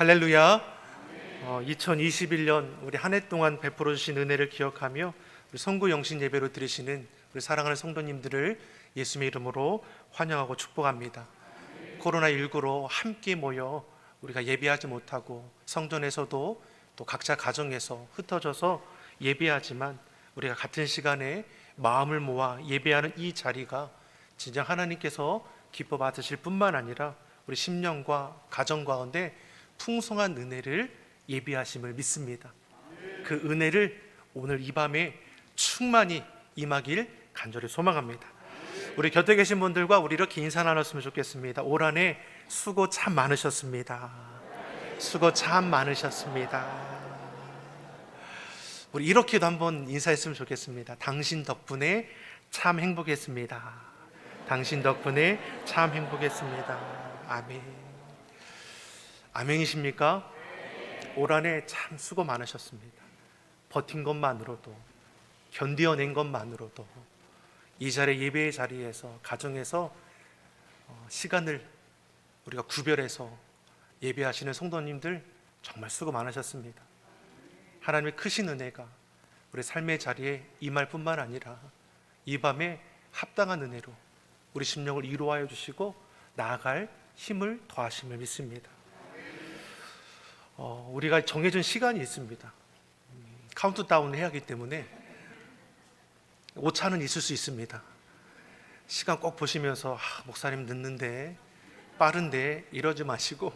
할렐루야. 어, 2021년 우리 한 해 동안 베풀어 주신 은혜를 기억하며 우리 성구 영신 예배로 드리시는 우리 사랑하는 성도님들을 예수님의 이름으로 환영하고 축복합니다. 코로나 19로 함께 모여 우리가 예배하지 못하고 성전에서도 또 각자 가정에서 흩어져서 예배하지만 우리가 같은 시간에 마음을 모아 예배하는 이 자리가 진정 하나님께서 기뻐 받으실 뿐만 아니라 우리 심령과 가정 가운데 풍성한 은혜를 예비하심을 믿습니다. 그 은혜를 오늘 이 밤에 충만히 임하길 간절히 소망합니다. 우리 곁에 계신 분들과 우리 이렇게 인사 나눴으면 좋겠습니다. 올 한 해 수고 참 많으셨습니다. 수고 참 많으셨습니다. 우리 이렇게도 한번 인사했으면 좋겠습니다. 당신 덕분에 참 행복했습니다. 당신 덕분에 참 행복했습니다. 아멘. 아멘이십니까? 올 한 해 참 수고 많으셨습니다. 버틴 것만으로도 견디어낸 것만으로도 이 자리 예배의 자리에서 가정에서 어, 시간을 우리가 구별해서 예배하시는 성도님들 정말 수고 많으셨습니다. 하나님의 크신 은혜가 우리 삶의 자리에 임할 뿐만 아니라 이 밤에 합당한 은혜로 우리 심령을 위로하여 주시고 나아갈 힘을 더하심을 믿습니다. 어, 우리가 정해진 시간이 있습니다. 음, 카운트다운을 해야 하기 때문에 오차는 있을 수 있습니다. 시간 꼭 보시면서 아, 목사님 늦는데 빠른데 이러지 마시고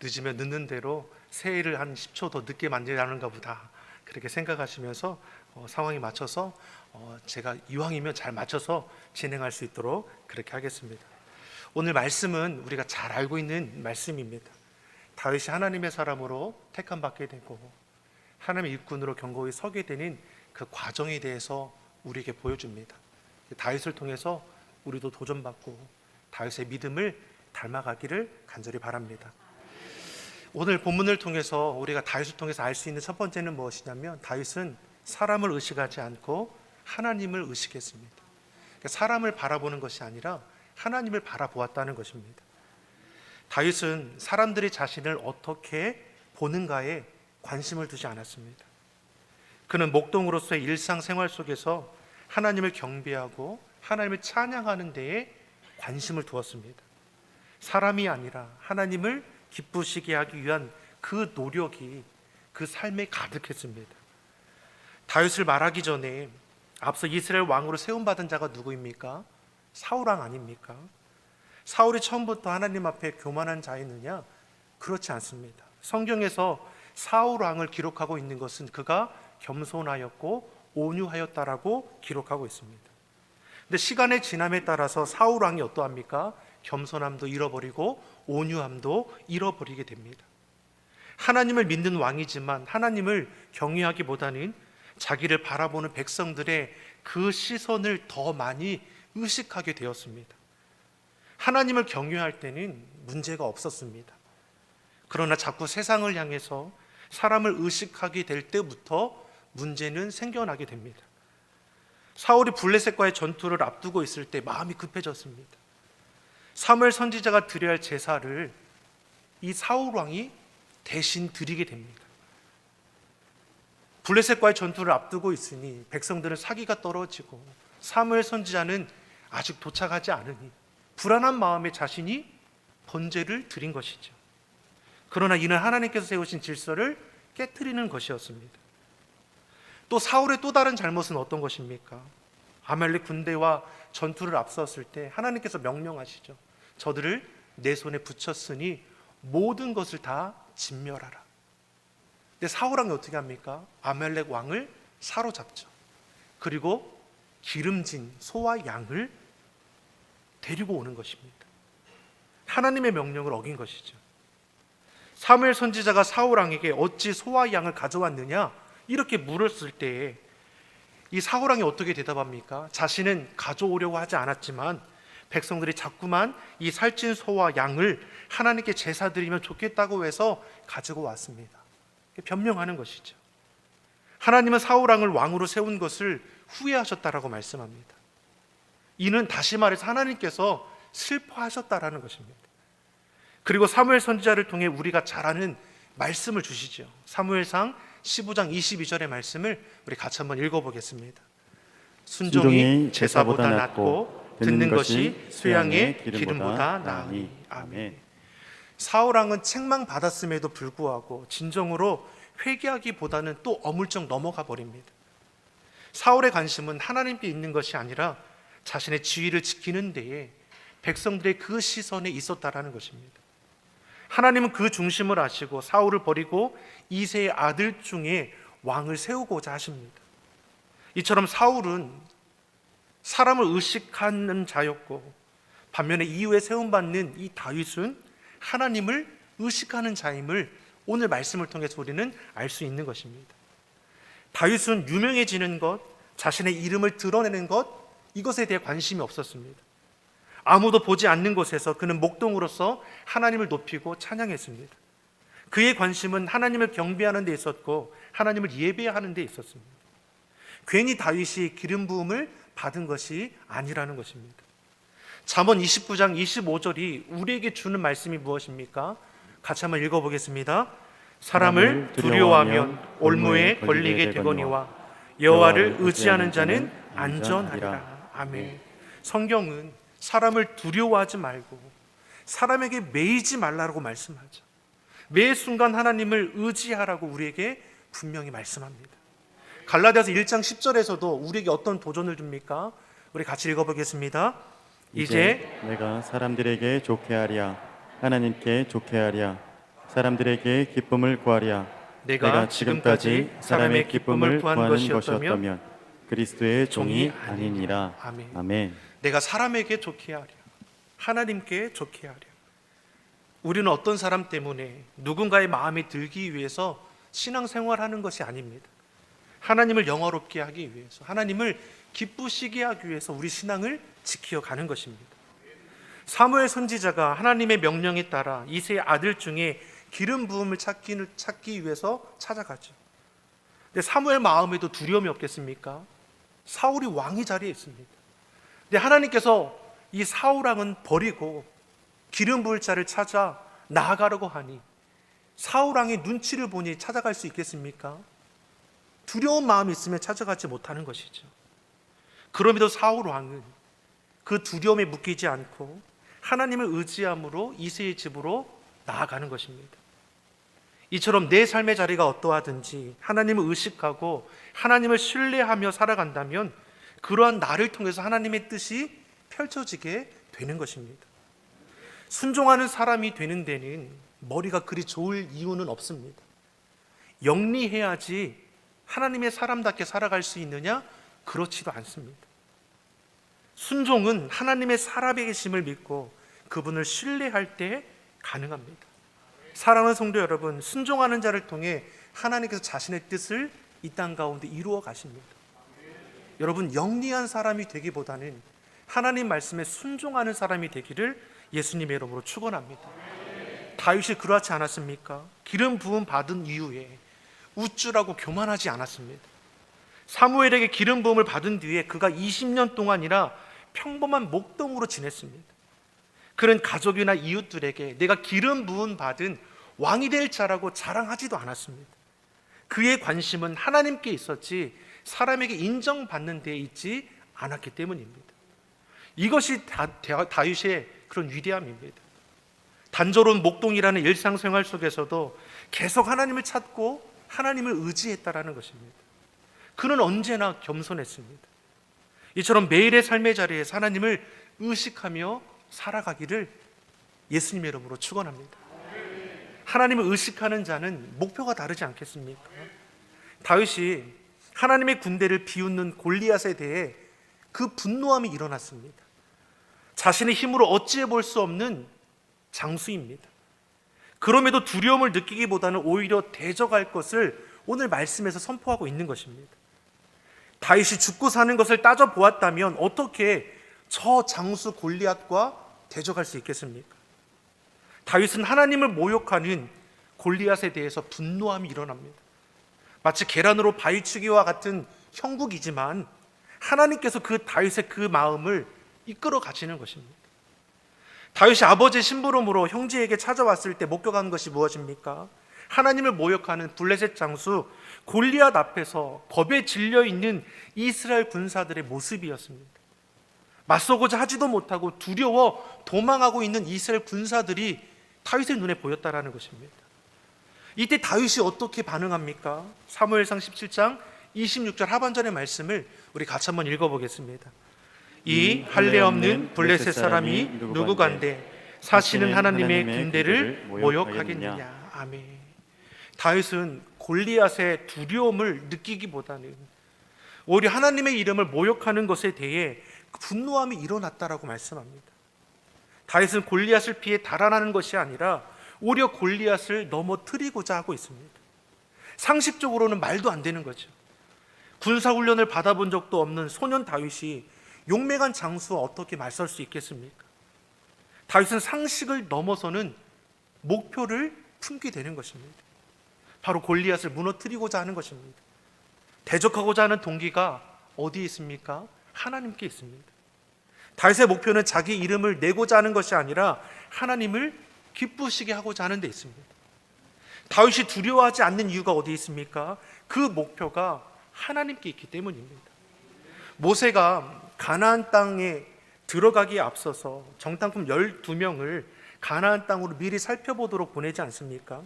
늦으면 늦는 대로 새해를 한 10초 더 늦게 만들라는가 보다 그렇게 생각하시면서 어, 상황에 맞춰서 어, 제가 이왕이면 잘 맞춰서 진행할 수 있도록 그렇게 하겠습니다. 오늘 말씀은 우리가 잘 알고 있는 말씀입니다. 다윗이 하나님의 사람으로 택함 받게 되고 하나님의 일꾼으로 경고히 서게 되는 그 과정에 대해서 우리에게 보여줍니다. 다윗을 통해서 우리도 도전받고 다윗의 믿음을 닮아가기를 간절히 바랍니다. 오늘 본문을 통해서 우리가 다윗을 통해서 알 수 있는 첫 번째는 무엇이냐면 다윗은 사람을 의식하지 않고 하나님을 의식했습니다. 그러니까 사람을 바라보는 것이 아니라 하나님을 바라보았다는 것입니다. 다윗은 사람들이 자신을 어떻게 보는가에 관심을 두지 않았습니다. 그는 목동으로서의 일상생활 속에서 하나님을 경배하고 하나님을 찬양하는 데에 관심을 두었습니다. 사람이 아니라 하나님을 기쁘시게 하기 위한 그 노력이 그 삶에 가득했습니다. 다윗을 말하기 전에 앞서 이스라엘 왕으로 세움받은 자가 누구입니까? 사울 왕 아닙니까? 사울이 처음부터 하나님 앞에 교만한 자였느냐? 그렇지 않습니다. 성경에서 사울 왕을 기록하고 있는 것은 그가 겸손하였고 온유하였다라고 기록하고 있습니다. 근데 시간의 지남에 따라서 사울 왕이 어떠합니까? 겸손함도 잃어버리고 온유함도 잃어버리게 됩니다. 하나님을 믿는 왕이지만 하나님을 경외하기보다는 자기를 바라보는 백성들의 그 시선을 더 많이 의식하게 되었습니다. 하나님을 경외할 때는 문제가 없었습니다. 그러나 자꾸 세상을 향해서 사람을 의식하게 될 때부터 문제는 생겨나게 됩니다. 사울이 블레셋과의 전투를 앞두고 있을 때 마음이 급해졌습니다. 사무엘 선지자가 드려야 할 제사를 이 사울 왕이 대신 드리게 됩니다. 블레셋과의 전투를 앞두고 있으니 백성들은 사기가 떨어지고 사무엘 선지자는 아직 도착하지 않으니 불안한 마음에 자신이 번제를 드린 것이죠. 그러나 이는 하나님께서 세우신 질서를 깨뜨리는 것이었습니다. 또 사울의 또 다른 잘못은 어떤 것입니까? 아말렉 군대와 전투를 앞섰을 때 하나님께서 명령하시죠. 저들을 내 손에 붙였으니 모든 것을 다 진멸하라. 근데 사울 왕이 어떻게 합니까? 아말렉 왕을 사로잡죠. 그리고 기름진 소와 양을 데리고 오는 것입니다. 하나님의 명령을 어긴 것이죠. 사무엘 선지자가 사울 왕에게 어찌 소와 양을 가져왔느냐 이렇게 물었을 때에 이 사울 왕이 어떻게 대답합니까? 자신은 가져오려고 하지 않았지만 백성들이 자꾸만 이 살찐 소와 양을 하나님께 제사 드리면 좋겠다고 해서 가지고 왔습니다. 변명하는 것이죠. 하나님은 사울 왕을 왕으로 세운 것을 후회하셨다라고 말씀합니다. 이는 다시 말해서 하나님께서 슬퍼하셨다라는 것입니다. 그리고 사무엘 선지자를 통해 우리가 잘 아는 말씀을 주시죠. 사무엘상 15장 22절의 말씀을 우리 같이 한번 읽어보겠습니다. 순종이 제사보다 낫고 듣는 것이 수양의 기름보다 나으니 아멘. 사울 왕은 책망 받았음에도 불구하고 진정으로 회개하기보다는 또 어물쩍 넘어가 버립니다. 사울의 관심은 하나님께 있는 것이 아니라 자신의 지위를 지키는 데에 백성들의 그 시선에 있었다라는 것입니다. 하나님은 그 중심을 아시고 사울을 버리고 이세의 아들 중에 왕을 세우고자 하십니다. 이처럼 사울은 사람을 의식하는 자였고 반면에 이후에 세움받는 이 다윗은 하나님을 의식하는 자임을 오늘 말씀을 통해서 우리는 알 수 있는 것입니다. 다윗은 유명해지는 것, 자신의 이름을 드러내는 것 이것에 대해 관심이 없었습니다. 아무도 보지 않는 곳에서 그는 목동으로서 하나님을 높이고 찬양했습니다. 그의 관심은 하나님을 경배하는 데 있었고 하나님을 예배하는 데 있었습니다. 괜히 다윗이 기름 부음을 받은 것이 아니라는 것입니다. 잠언 29장 25절이 우리에게 주는 말씀이 무엇입니까? 같이 한번 읽어 보겠습니다. 사람을 두려워하면 올무에 걸리게 되거니와 여호와를 의지하는 자는 안전하리라. 아멘. 성경은 사람을 두려워하지 말고 사람에게 매이지 말라고 말씀하죠. 매 순간 하나님을 의지하라고 우리에게 분명히 말씀합니다. 갈라디아서 1장 10절에서도 우리에게 어떤 도전을 줍니까? 우리 같이 읽어보겠습니다. 이제 내가 사람들에게 좋게 하랴 하나님께 좋게 하랴 사람들에게 기쁨을 구하랴 내가 지금까지 사람의 기쁨을 구한 것이었다면 그리스도의 종이 아니니라 아멘. 아멘 내가 사람에게 좋게 하랴. 하나님께 좋게 하랴. 우리는 어떤 사람 때문에 누군가의 마음에 들기 위해서 신앙생활하는 것이 아닙니다. 하나님을 영화롭게 하기 위해서, 하나님을 기쁘시게 하기 위해서 우리 신앙을 지키어 가는 것입니다. 사무엘 선지자가 하나님의 명령에 따라 이세의 아들 중에 기름 부음을 찾기, 찾기 위해서 찾아가죠. 근데 사무엘 마음에도 두려움이 없겠습니까? 사울이 왕이 자리에 있습니다. 근데 하나님께서 이 사울 왕은 버리고 기름 부을 자를 찾아 나아가려고 하니 사울 왕의 눈치를 보니 찾아갈 수 있겠습니까? 두려운 마음이 있으면 찾아가지 못하는 것이죠. 그럼에도 사울 왕은 그 두려움에 묶이지 않고 하나님을 의지함으로 이세의 집으로 나아가는 것입니다. 이처럼 내 삶의 자리가 어떠하든지 하나님을 의식하고 하나님을 신뢰하며 살아간다면 그러한 나를 통해서 하나님의 뜻이 펼쳐지게 되는 것입니다. 순종하는 사람이 되는 데는 머리가 그리 좋을 이유는 없습니다. 영리해야지 하나님의 사람답게 살아갈 수 있느냐? 그렇지도 않습니다. 순종은 하나님의 살아계심을 믿고 그분을 신뢰할 때 가능합니다. 사랑하는 성도 여러분, 순종하는 자를 통해 하나님께서 자신의 뜻을 이 땅 가운데 이루어 가십니다. 여러분, 영리한 사람이 되기보다는 하나님 말씀에 순종하는 사람이 되기를 예수님의 이름으로 축원합니다. 다윗이 그렇지 않았습니까? 기름 부음 받은 이후에 우쭐하고 교만하지 않았습니다. 사무엘에게 기름 부음을 받은 뒤에 그가 20년 동안이나 평범한 목동으로 지냈습니다. 그는 가족이나 이웃들에게 내가 기름 부음 받은 왕이 될 자라고 자랑하지도 않았습니다. 그의 관심은 하나님께 있었지 사람에게 인정받는 데 있지 않았기 때문입니다. 이것이 다, 다윗의 그런 위대함입니다. 단조로운 목동이라는 일상생활 속에서도 계속 하나님을 찾고 하나님을 의지했다라는 것입니다. 그는 언제나 겸손했습니다. 이처럼 매일의 삶의 자리에서 하나님을 의식하며 살아가기를 예수님의 이름으로 축원합니다. 하나님을 의식하는 자는 목표가 다르지 않겠습니까? 다윗이 하나님의 군대를 비웃는 골리앗에 대해 그 분노함이 일어났습니다. 자신의 힘으로 어찌해 볼 수 없는 장수입니다. 그럼에도 두려움을 느끼기보다는 오히려 대적할 것을 오늘 말씀에서 선포하고 있는 것입니다. 다윗이 죽고 사는 것을 따져 보았다면 어떻게 저 장수 골리앗과 대적할 수 있겠습니까? 다윗은 하나님을 모욕하는 골리앗에 대해서 분노함이 일어납니다. 마치 계란으로 바위치기와 같은 형국이지만 하나님께서 그 다윗의 그 마음을 이끌어 가시는 것입니다. 다윗이 아버지의 심부름으로 형제에게 찾아왔을 때 목격한 것이 무엇입니까? 하나님을 모욕하는 블레셋 장수 골리앗 앞에서 겁에 질려 있는 이스라엘 군사들의 모습이었습니다. 맞서고자 하지도 못하고 두려워 도망하고 있는 이스라엘 군사들이 다윗의 눈에 보였다라는 것입니다. 이때 다윗이 어떻게 반응합니까? 사무엘상 17장 26절 하반절의 말씀을 우리 같이 한번 읽어보겠습니다. 이 할례 없는 블레셋 사람이 누구간데 사시는 하나님의 군대를 모욕하겠느냐. 아멘. 다윗은 골리앗의 두려움을 느끼기보다는 오히려 하나님의 이름을 모욕하는 것에 대해 분노함이 일어났다라고 말씀합니다. 다윗은 골리앗을 피해 달아나는 것이 아니라 오히려 골리앗을 넘어뜨리고자 하고 있습니다. 상식적으로는 말도 안 되는 거죠. 군사 훈련을 받아본 적도 없는 소년 다윗이 용맹한 장수와 어떻게 맞설 수 있겠습니까? 다윗은 상식을 넘어서는 목표를 품게 되는 것입니다. 바로 골리앗을 무너뜨리고자 하는 것입니다. 대적하고자 하는 동기가 어디에 있습니까? 하나님께 있습니다. 다윗의 목표는 자기 이름을 내고자 하는 것이 아니라 하나님을 기쁘시게 하고자 하는 데 있습니다. 다윗이 두려워하지 않는 이유가 어디에 있습니까? 그 목표가 하나님께 있기 때문입니다. 모세가 가나안 땅에 들어가기에 앞서서 정탐꾼 12명을 가나안 땅으로 미리 살펴보도록 보내지 않습니까?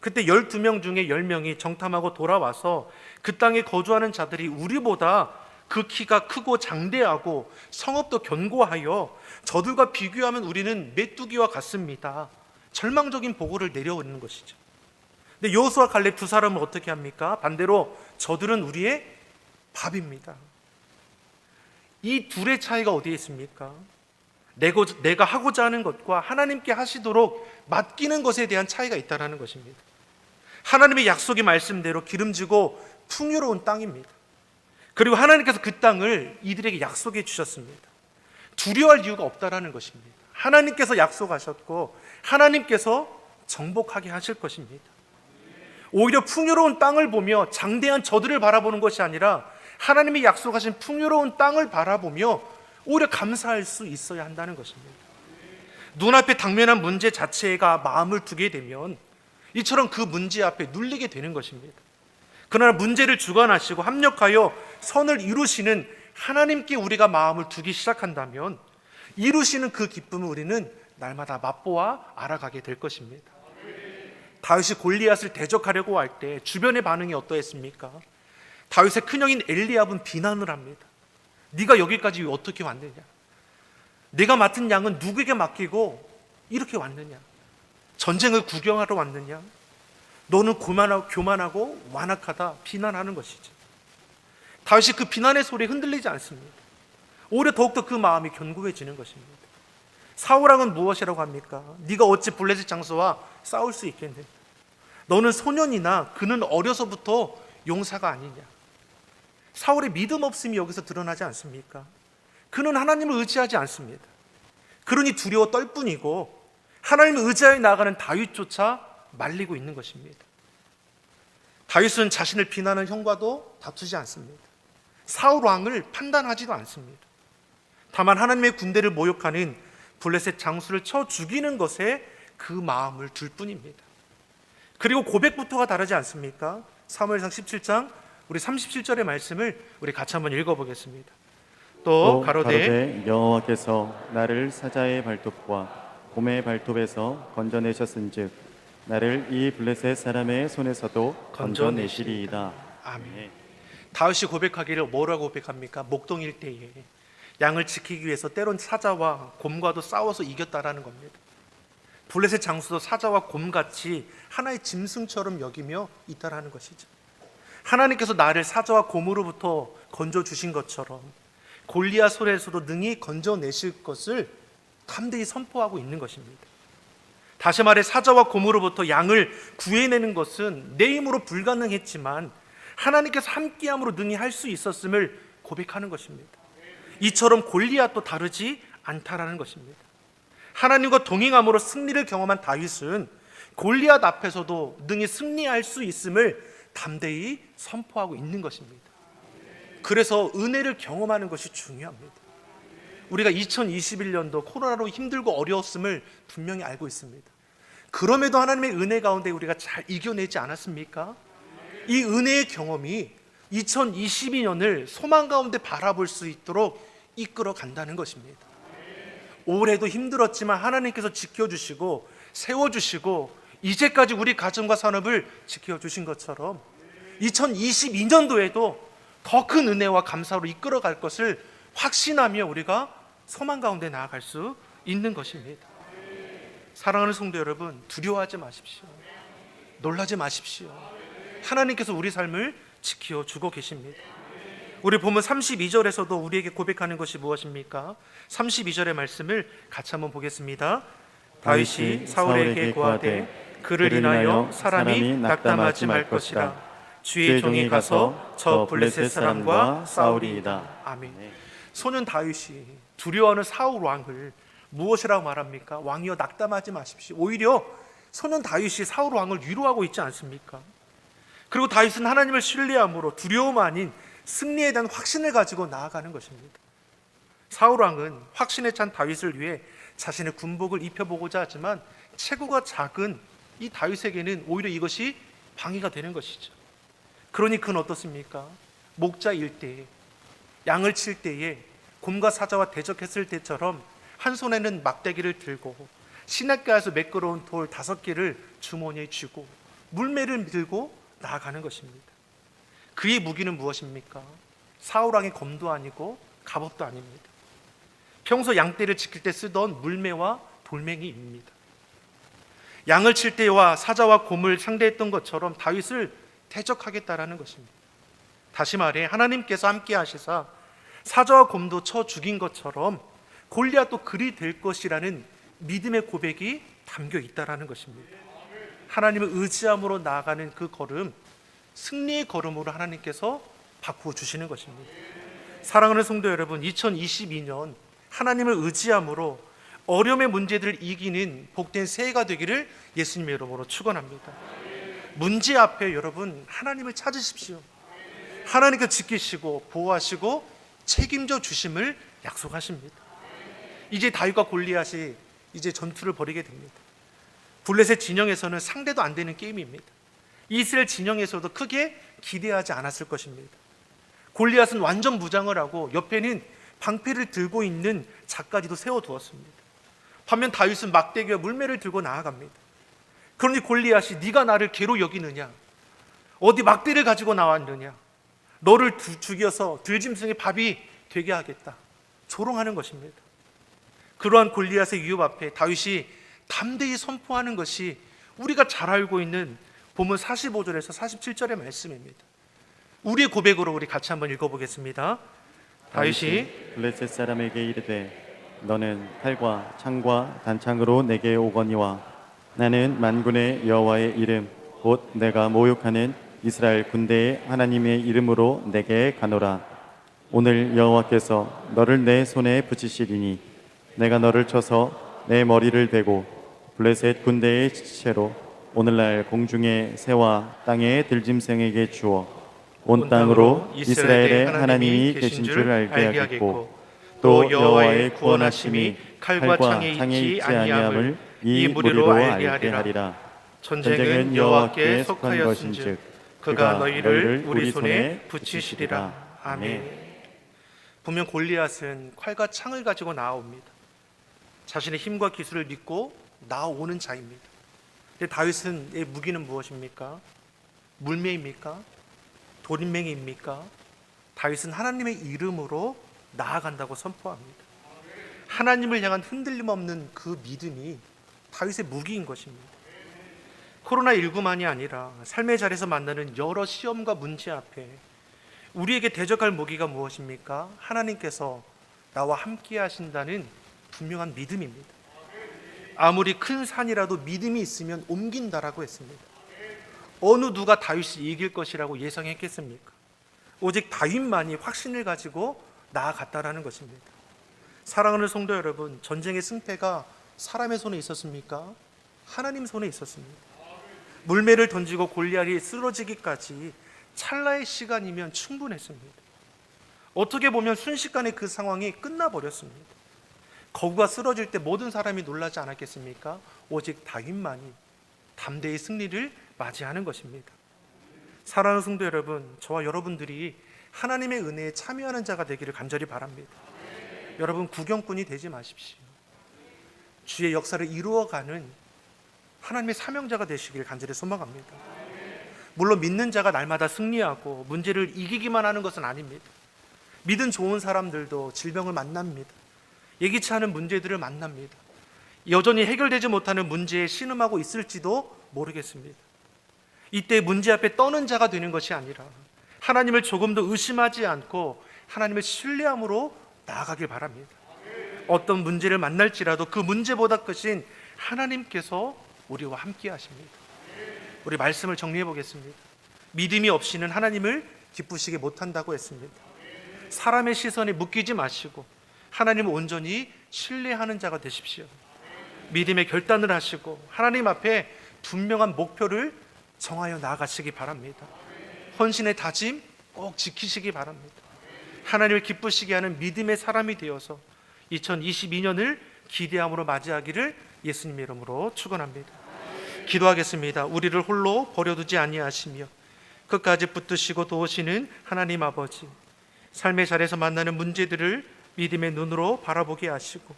그때 12명 중에 10명이 정탐하고 돌아와서 그 땅에 거주하는 자들이 우리보다 그 키가 크고 장대하고 성읍도 견고하여 저들과 비교하면 우리는 메뚜기와 같습니다. 절망적인 보고를 내려오는 것이죠. 근데 여호수아 갈렙 두 사람은 어떻게 합니까? 반대로 저들은 우리의 밥입니다. 이 둘의 차이가 어디에 있습니까? 내가 하고자 하는 것과 하나님께 하시도록 맡기는 것에 대한 차이가 있다는 것입니다. 하나님의 약속의 말씀대로 기름지고 풍요로운 땅입니다. 그리고 하나님께서 그 땅을 이들에게 약속해 주셨습니다. 두려워할 이유가 없다라는 것입니다. 하나님께서 약속하셨고 하나님께서 정복하게 하실 것입니다. 오히려 풍요로운 땅을 보며 장대한 저들을 바라보는 것이 아니라 하나님이 약속하신 풍요로운 땅을 바라보며 오히려 감사할 수 있어야 한다는 것입니다. 눈앞에 당면한 문제 자체가 마음을 두게 되면 이처럼 그 문제 앞에 눌리게 되는 것입니다. 그러나 문제를 주관하시고 합력하여 선을 이루시는 하나님께 우리가 마음을 두기 시작한다면 이루시는 그 기쁨을 우리는 날마다 맛보아 알아가게 될 것입니다. 다윗이 골리앗을 대적하려고 할 때 주변의 반응이 어떠했습니까? 다윗의 큰형인 엘리압은 비난을 합니다. 네가 여기까지 어떻게 왔느냐? 내가 맡은 양은 누구에게 맡기고 이렇게 왔느냐? 전쟁을 구경하러 왔느냐? 너는 고만하고 교만하고 완악하다 비난하는 것이죠. 다윗이 그 비난의 소리에 흔들리지 않습니다. 오히려 더욱더 그 마음이 견고해지는 것입니다. 사울왕은 무엇이라고 합니까? 네가 어찌 블레셋 장수와 싸울 수 있겠느냐? 너는 소년이나 그는 어려서부터 용사가 아니냐? 사울의 믿음 없음이 여기서 드러나지 않습니까? 그는 하나님을 의지하지 않습니다. 그러니 두려워 떨 뿐이고 하나님을 의지하여 나가는 다윗조차 말리고 있는 것입니다. 다윗은 자신을 비난하는 형과도 다투지 않습니다. 사울 왕을 판단하지도 않습니다. 다만 하나님의 군대를 모욕하는 블레셋 장수를 쳐 죽이는 것에 그 마음을 둘 뿐입니다. 그리고 고백부터가 다르지 않습니까? 사무엘상 17장 우리 37절의 말씀을 우리 같이 한번 읽어보겠습니다. 또 가로되 여호와께서 나를 사자의 발톱과 곰의 발톱에서 건져내셨은즉 나를 이 블레셋 사람의 손에서도 건져내시리이다. 아멘. 다윗이 고백하기를 뭐라고 고백합니까? 목동일 때에 양을 지키기 위해서 때론 사자와 곰과도 싸워서 이겼다라는 겁니다. 블레셋 장수도 사자와 곰같이 하나의 짐승처럼 여기며 있다라는 것이죠. 하나님께서 나를 사자와 곰으로부터 건져 주신 것처럼 골리앗 손에서도 능히 건져내실 것을 담대히 선포하고 있는 것입니다. 다시 말해 사자와 곰으로부터 양을 구해내는 것은 내 힘으로 불가능했지만 하나님께서 함께함으로 능히 할 수 있었음을 고백하는 것입니다. 이처럼 골리앗도 다르지 않다라는 것입니다. 하나님과 동행함으로 승리를 경험한 다윗은 골리앗 앞에서도 능히 승리할 수 있음을 담대히 선포하고 있는 것입니다. 그래서 은혜를 경험하는 것이 중요합니다. 우리가 2021년도 코로나로 힘들고 어려웠음을 분명히 알고 있습니다. 그럼에도 하나님의 은혜 가운데 우리가 잘 이겨내지 않았습니까? 이 은혜의 경험이 2022년을 소망 가운데 바라볼 수 있도록 이끌어 간다는 것입니다. 올해도 힘들었지만 하나님께서 지켜주시고 세워주시고 이제까지 우리 가정과 산업을 지켜주신 것처럼 2022년도에도 더 큰 은혜와 감사로 이끌어 갈 것을 확신하며 우리가 소망 가운데 나아갈 수 있는 것입니다. 사랑하는 성도 여러분, 두려워하지 마십시오. 놀라지 마십시오. 하나님께서 우리 삶을 지켜 주고 계십니다. 우리 보면 32절에서도 우리에게 고백하는 것이 무엇입니까? 32절의 말씀을 같이 한번 보겠습니다. 다윗이 사울에게 고하되 그를 인하여 사람이 낙담하지 말 것이라 주의 종이 가서 저 블레셋 사람과 싸우리이다. 아멘. 소년 다윗이 두려워하는 사울 왕을 무엇이라고 말합니까? 왕이여 낙담하지 마십시오. 오히려 소년 다윗이 사울 왕을 위로하고 있지 않습니까? 그리고 다윗은 하나님을 신뢰함으로 두려움 아닌 승리에 대한 확신을 가지고 나아가는 것입니다. 사울 왕은 확신에 찬 다윗을 위해 자신의 군복을 입혀보고자 하지만 체구가 작은 이 다윗에게는 오히려 이것이 방해가 되는 것이죠. 그러니 그는 어떻습니까? 목자일 때에 양을 칠 때에 곰과 사자와 대적했을 때처럼 한 손에는 막대기를 들고 시냇가에서 매끄러운 돌 다섯 개를 주머니에 쥐고 물매를 들고 나아가는 것입니다. 그의 무기는 무엇입니까? 사울왕의 검도 아니고 갑옷도 아닙니다. 평소 양떼를 지킬 때 쓰던 물매와 돌멩이입니다. 양을 칠 때와 사자와 곰을 상대했던 것처럼 다윗을 대적하겠다라는 것입니다. 다시 말해 하나님께서 함께 하시사 사자와 곰도 쳐 죽인 것처럼 골리앗도 그리 될 것이라는 믿음의 고백이 담겨 있다라는 것입니다. 하나님을 의지함으로 나아가는 그 걸음 승리의 걸음으로 하나님께서 바꾸어 주시는 것입니다. 사랑하는 성도 여러분, 2022년 하나님을 의지함으로 어려움의 문제들을 이기는 복된 새해가 되기를 예수님의 이름으로 축원합니다. 문제 앞에 여러분 하나님을 찾으십시오. 하나님께 지키시고 보호하시고 책임져 주심을 약속하십니다. 이제 다윗과 골리앗이 이제 전투를 벌이게 됩니다. 블레셋 진영에서는 상대도 안 되는 게임입니다. 이스라엘 진영에서도 크게 기대하지 않았을 것입니다. 골리앗은 완전 무장을 하고 옆에는 방패를 들고 있는 작가지도 세워두었습니다. 반면 다윗은 막대기와 물매를 들고 나아갑니다. 그러니 골리앗이 네가 나를 개로 여기느냐? 어디 막대를 가지고 나왔느냐? 너를 두- 죽여서 들짐승의 밥이 되게 하겠다. 조롱하는 것입니다. 그러한 골리앗의 위협 앞에 다윗이 담대히 선포하는 것이 우리가 잘 알고 있는 본문 45절에서 47절의 말씀입니다. 우리의 고백으로 우리 같이 한번 읽어보겠습니다. 다윗이 블레셋 사람에게 이르되 너는 칼과 창과 단창으로 내게 오거니와 나는 만군의 여호와의 이름 곧 내가 모욕하는 이스라엘 군대의 하나님의 이름으로 내게 가노라 오늘 여호와께서 너를 내 손에 붙이시리니 내가 너를 쳐서 내 머리를 베고 블레셋 군대의 시체로 오늘날 공중의 새와 땅의 들짐승에게 주어 온 땅으로 이스라엘의 하나님이 계신 줄 알게 하겠고 또 여호와의 구원하심이 칼과 창에 있지 아니함을 이 무리로 알게 하리라. 전쟁은 여호와께 속하였은즉 그가 너희를 우리 손에 붙이시리라. 아멘. 분명 골리앗은 칼과 창을 가지고 나옵니다. 자신의 힘과 기술을 믿고 나오는 자입니다. 근데 다윗은 의 무기는 무엇입니까? 물매입니까? 돌인맹이입니까? 다윗은 하나님의 이름으로 나아간다고 선포합니다. 하나님을 향한 흔들림 없는 그 믿음이 다윗의 무기인 것입니다. 코로나19만이 아니라 삶의 자리에서 만나는 여러 시험과 문제 앞에 우리에게 대적할 무기가 무엇입니까? 하나님께서 나와 함께 하신다는 분명한 믿음입니다. 아무리 큰 산이라도 믿음이 있으면 옮긴다라고 했습니다. 어느 누가 다윗이 이길 것이라고 예상했겠습니까? 오직 다윗만이 확신을 가지고 나아갔다라는 것입니다. 사랑하는 성도 여러분, 전쟁의 승패가 사람의 손에 있었습니까? 하나님 손에 있었습니다. 물매를 던지고 골리앗이 쓰러지기까지 찰나의 시간이면 충분했습니다. 어떻게 보면 순식간에 그 상황이 끝나버렸습니다. 거구가 쓰러질 때 모든 사람이 놀라지 않았겠습니까? 오직 다윗만이 담대히 승리를 맞이하는 것입니다. 사랑하는 성도 여러분, 저와 여러분들이 하나님의 은혜에 참여하는 자가 되기를 간절히 바랍니다. 여러분 구경꾼이 되지 마십시오. 주의 역사를 이루어가는 하나님의 사명자가 되시기를 간절히 소망합니다. 물론 믿는 자가 날마다 승리하고 문제를 이기기만 하는 것은 아닙니다. 믿음 좋은 사람들도 질병을 만납니다. 예기치 않은 문제들을 만납니다. 여전히 해결되지 못하는 문제에 신음하고 있을지도 모르겠습니다. 이때 문제 앞에 떠는 자가 되는 것이 아니라 하나님을 조금 더 의심하지 않고 하나님을 신뢰함으로 나아가길 바랍니다. 어떤 문제를 만날지라도 그 문제보다 크신 하나님께서 우리와 함께 하십니다. 우리 말씀을 정리해 보겠습니다. 믿음이 없이는 하나님을 기쁘시게 못한다고 했습니다. 사람의 시선에 묶이지 마시고 하나님을 온전히 신뢰하는 자가 되십시오. 믿음의 결단을 하시고 하나님 앞에 분명한 목표를 정하여 나아가시기 바랍니다. 헌신의 다짐 꼭 지키시기 바랍니다. 하나님을 기쁘시게 하는 믿음의 사람이 되어서 2022년을 기대함으로 맞이하기를 예수님 이름으로 축원합니다. 기도하겠습니다. 우리를 홀로 버려두지 아니하시며 끝까지 붙드시고 도우시는 하나님 아버지. 삶의 자리에서 만나는 문제들을 믿음의 눈으로 바라보게 하시고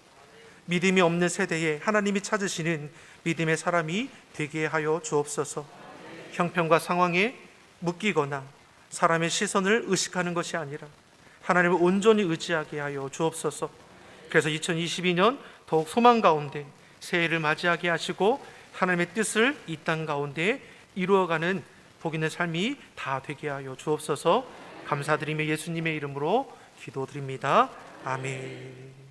믿음이 없는 세대에 하나님이 찾으시는 믿음의 사람이 되게 하여 주옵소서. 형편과 상황에 묶이거나 사람의 시선을 의식하는 것이 아니라 하나님을 온전히 의지하게 하여 주옵소서. 그래서 2022년 더욱 소망 가운데 새해를 맞이하게 하시고 하나님의 뜻을 이 땅 가운데 이루어가는 복 있는 삶이 다 되게 하여 주옵소서. 감사드리며 예수님의 이름으로 기도드립니다. 아멘.